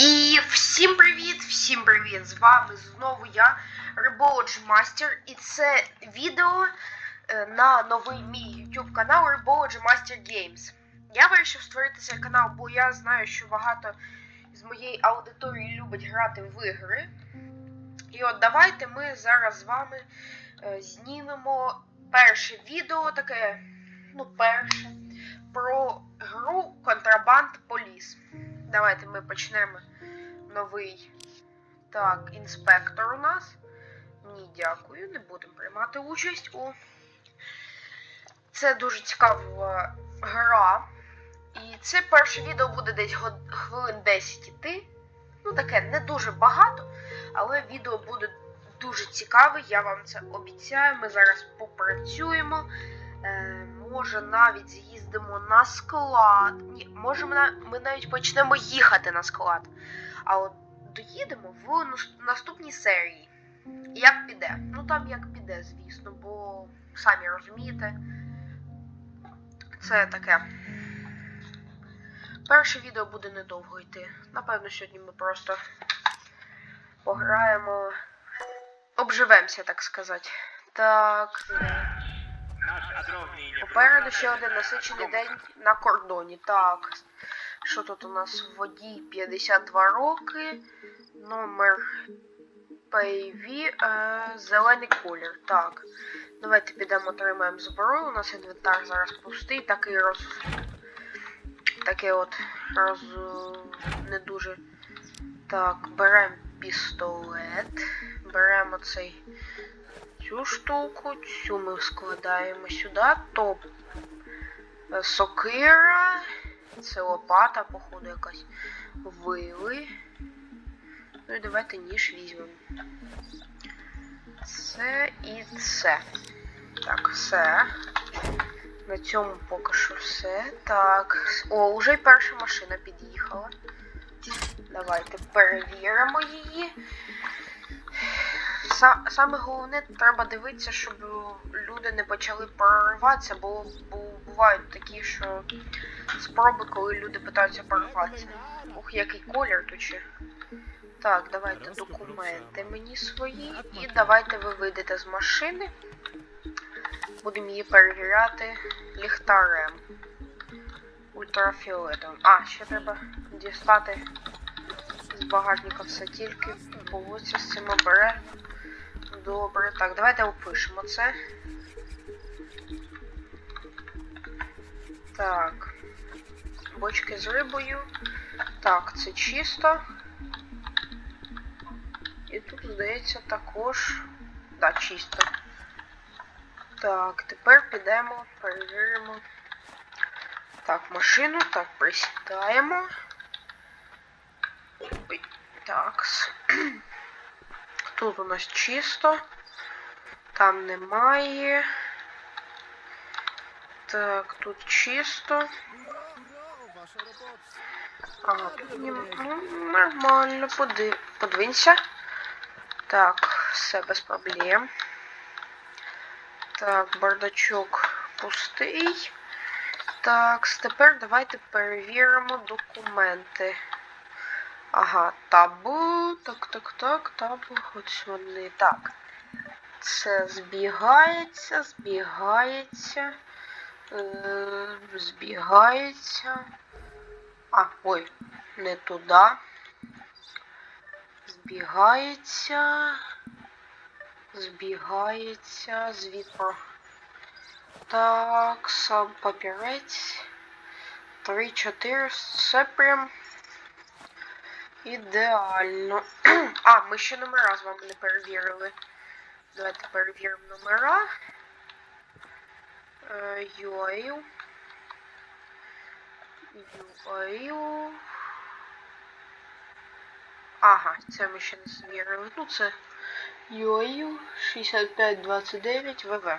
І всім привіт! Всім привіт! З вами знову я, Ribology Master, і це відео е, на новий мій YouTube канал Ribology Master Games. Я вирішив створити цей канал, бо я знаю, що багато з моєї аудиторії любить грати в ігри. І от давайте ми зараз з вами е, знімемо перше відео, таке, ну, перше, про гру Контрабанд Поліс. Давайте ми почнемо новий. Так, інспектор у нас. Ні, дякую, не будемо приймати участь у. Це дуже цікава гра. І це перше відео буде десь хвилин 10 іти. Ну, таке не дуже багато, але відео буде дуже цікаве, я вам це обіцяю. Ми зараз попрацюємо. Е, може навіть з'їздимо на склад. Ні, може ми, на- ми навіть почнемо їхати на склад. А от доїдемо в нас- наступній серії. Як піде? Ну там як піде, звісно, бо самі розумієте. Це таке. Перше відео буде недовго йти. Напевно, сьогодні ми просто пограємо. Обживемося, так сказати. Так. Попереду ще один насичений день на кордоні. Так. Що тут у нас водій 52 роки. Номер PV, е, зелений колір. Так. Давайте підемо отримаємо зброю. У нас інвентар зараз пустий, такий роз. Таке от роз. не дуже. Так, беремо пістолет. Беремо цей цю штуку, цю ми складаємо сюди, то е, сокира, це лопата, походу, якась вили. Ну і давайте ніж візьмемо. Це і це. Так, все. На цьому поки що все. Так. О, вже й перша машина під'їхала. Давайте перевіримо її. Са- Саме головне, треба дивитися, щоб люди не почали прориватися, бо, бо бувають такі, що спроби, коли люди питаються прориватися. Ух, який колір тут ще. Так, давайте документи мені свої. І давайте ви вийдете з машини. Будемо її перевіряти ліхтарем. Ультрафіолетом. А, ще треба дістати з багажника все тільки. Поводься з цим обере. Добре, так, давайте опишемо це. Так. Бочки з рибою. Так, це чисто. І тут, здається, також. Так, чисто. Так, тепер підемо, перевіримо. Так, машину. Так, присідаємо. Так. Тут у нас чисто. Там немає. Так, тут чисто. Ага, тут ну, нормально, поди... подвинься. Так, все без проблем. Так, бардачок пустий. Так, тепер давайте перевіримо документи. Ага, табу. Так, так, так, табу. Ось вони. Так. Це збігається, збігається. Е, збігається. А, ой, не туди. Збігається. Збігається. Звідпро. Так, сам папірець. 3-4. Все прям. Ідеально. а, ми ще номера з вами не перевірили. Давайте перевіримо номера. Е, UAU. UAU. Ага, це ми ще не звірили. Ну, це UAU 6529 ВВ.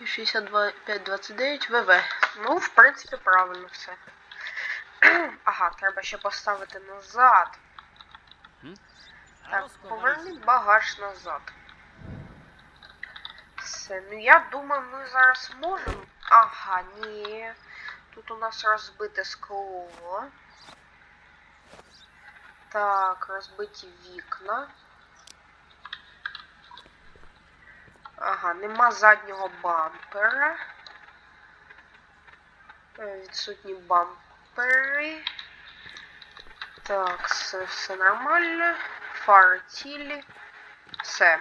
І 6529 ВВ. Ну, в принципі, правильно все. ага, треба ще поставити назад. Так, поверніть багаж назад. Все, ну я думаю, ми зараз можемо. Ага, ні. Тут у нас розбите скло. Так, розбиті вікна. Ага, нема заднього бампера. Е, Відсутні бампери. Так, все, все нормально. Фари цілі. Все.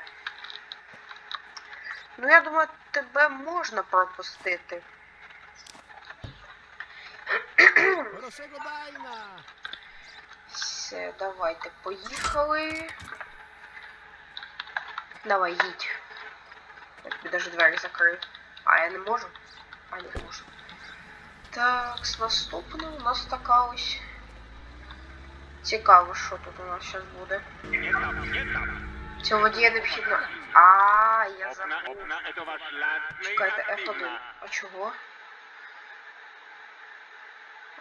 Ну, я думаю, тебе можна пропустити. Все, давайте, поїхали. Давай, їдь. Я тобі даже двері закрию. А, я не можу? А, не можу. Так, наступна у нас така ось. Цікаво, що тут у нас зараз буде. Цього водія необхідно. А, я забув. Чекайте, F1. А чого?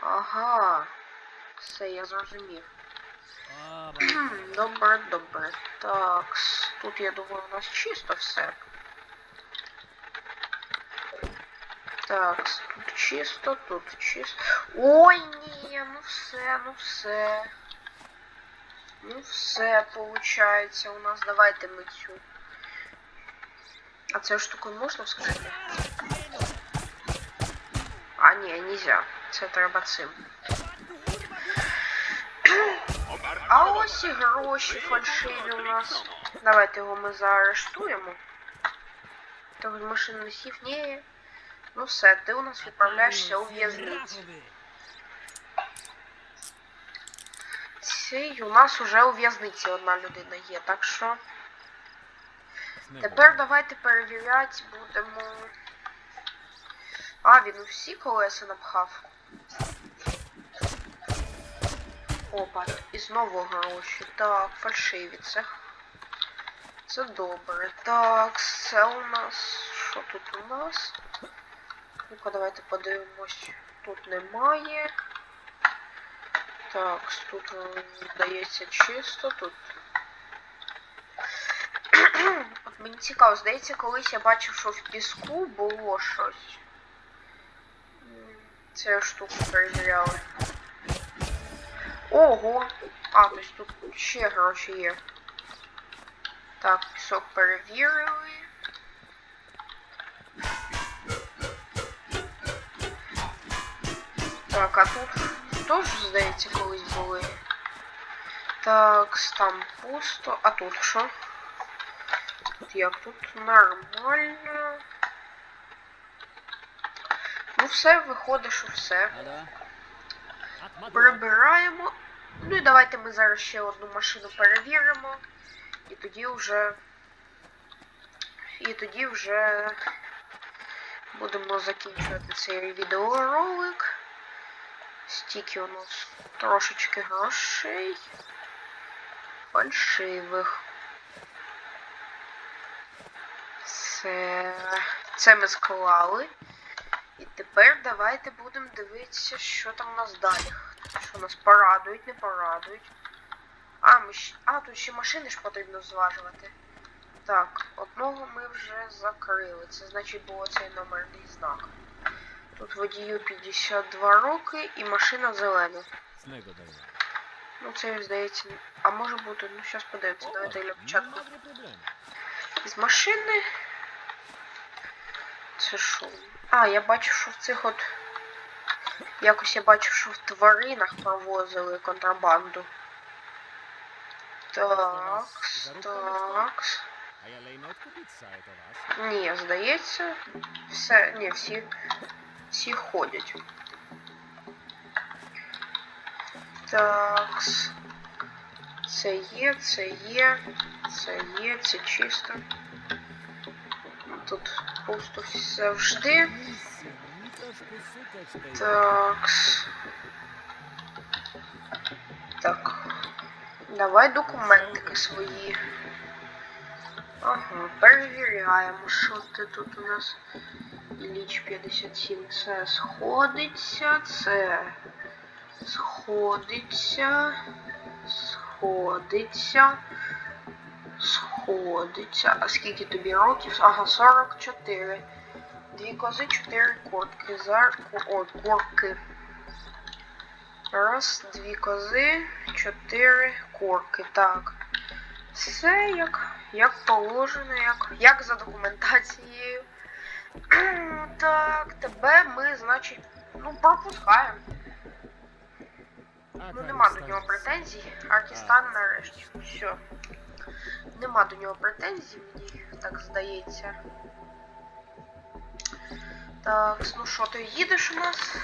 Ага. Все, я зрозумів. Добре, добре. Так, тут я думаю у нас чисто все. Так, чисто, тут чисто. Ой, ні, ну все, ну все. Ну все, получається у нас. Давайте ми цю. А цю штуку можна вскрити? А, ні, нельзя. Це треба цим. А ось і гроші фальшиві у нас. Давайте його ми заарештуємо. Того машину не сів. Ні. Ну все, ти у нас відправляєшся у в'язницю. Цей у нас уже у в'язниці одна людина є, так що. Тепер давайте перевіряти будемо. А, він у всі колеса напхав. Опа, і знову гроші. Так, фальшиві це. Це добре. Так, це у нас. Що тут у нас? Ну-ка, давайте подивимось. Тут немає. Так, тут здається чисто, тут. От мені цікаво, здається, колись я бачив, що в піску було щось. Цю штуку перевіряли. Ого! А, то есть тут ще гроші є. Так, пісок перевірили. Так, а тут теж, здається, колись були. Так, там пусто. А тут що? Тут як? Тут нормально. Ну все, виходить, що все. Прибираємо. Ну і давайте ми зараз ще одну машину перевіримо. І тоді вже. І тоді вже будемо закінчувати цей відеоролик. Стільки у нас трошечки грошей. Фальшивих. Це, це ми склали. І тепер давайте будемо дивитися, що там у нас далі. Що нас порадують, не порадують. А, ми ще... а, тут ще машини ж потрібно зважувати. Так, одного ми вже закрили. Це значить було цей номерний знак. Тут водію 52 роки і машина зелена. Ну це здається. А може бути, ну зараз подивимося. Давайте для початку з машини. Це що? А, я бачу, що в цих от. Якось я бачу, що в тваринах провозили контрабанду. Так, так. Ні, здається. Все, ні, всі. Всі ходять. Так. Це є, це є, це є, це чисто. Тут пусто завжди. Так. Так. Давай документики свої. Ага, перевіряємо, що ти тут у нас. Ліч 57. Це сходиться, це сходиться, сходиться, сходиться. А скільки тобі років? Ага, 44. Дві кози, чотири куртки. Зар... Ой, курки. Раз, дві кози, чотири курки. Так. Все як, як положено, як, як за документацією. Так, тебе ми, значить, ну, пропускаємо. Ну, нема до нього претензій. Аркістан нарешті. Все. Нема до нього претензій, мені так здається. Так, ну що, ти їдеш у нас?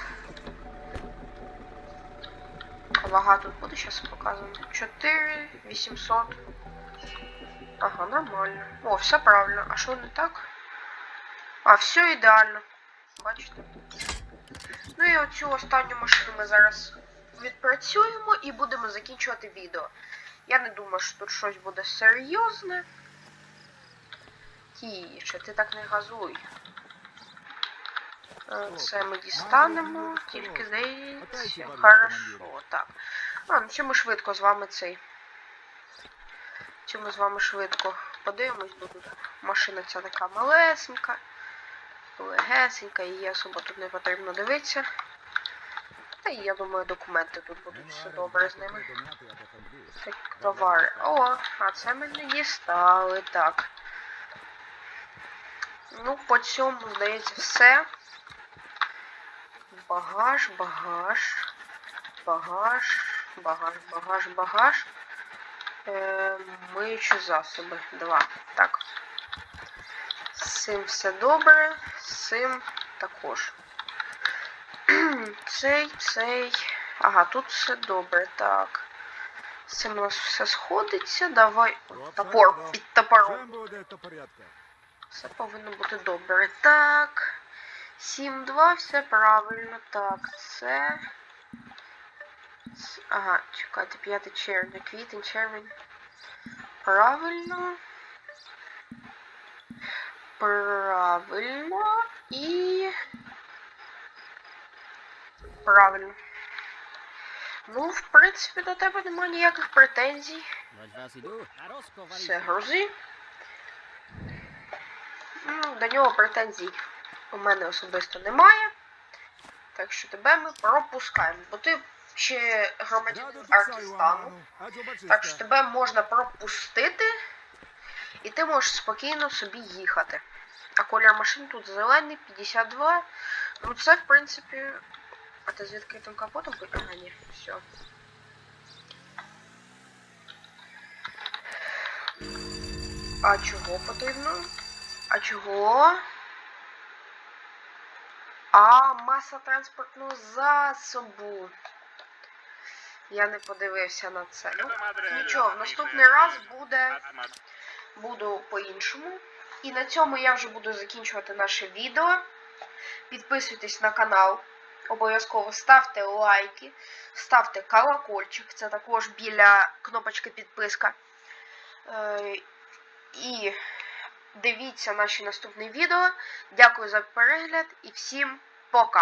Вага тут буде зараз показано. 4 800. Ага, нормально. О, все правильно. А що не так? А, все ідеально. Бачите? Ну і оцю останню машину ми зараз відпрацюємо і будемо закінчувати відео. Я не думаю, що тут щось буде серйозне. Тіше, ти так не газуй. Це ми дістанемо, тільки здається. Хорошо, так. А, ну чи ми швидко з вами цей. Чи ми з вами швидко подивимось, бо тут машина ця така малесенька, легесенька, її особо тут не потрібно дивитися. Та і я думаю, документи тут будуть все добре з ними. Так, товари. О, а це ми не дістали. Так. Ну, по цьому, здається, все. Багаж, багаж. Багаж. Багаж, багаж, багаж. Е, миючі засоби. Два. Так. Цим все добре. З цим також. цей, цей. Ага, тут все добре. Так. З цим у нас все сходиться. Давай. Топор під топором. Все повинно бути добре. Так. 7-2, все правильно. Так, це. Ага, чекайте, 5 червня, квітень, червень. Правильно. Правильно. І. Правильно. Ну, в принципі, до тебе немає ніяких претензій. Все, грузи. Ну, До нього претензій у мене особисто немає. Так що тебе ми пропускаємо. Бо ти ще громадянин Аркістану. Так що тебе можна пропустити. І ти можеш спокійно собі їхати. А колір машин тут зелений, 52. Ну це в принципі. А ти з відкритим капотом? Ага, ні, все. А чого потрібно? А чого? А, маса транспортного засобу. Я не подивився на це. Ну, нічого, в наступний раз буде буду по-іншому. І на цьому я вже буду закінчувати наше відео. Підписуйтесь на канал. Обов'язково ставте лайки, ставте колокольчик, це також біля кнопочки підписка. Е, і дивіться наші наступні відео. Дякую за перегляд і всім пока!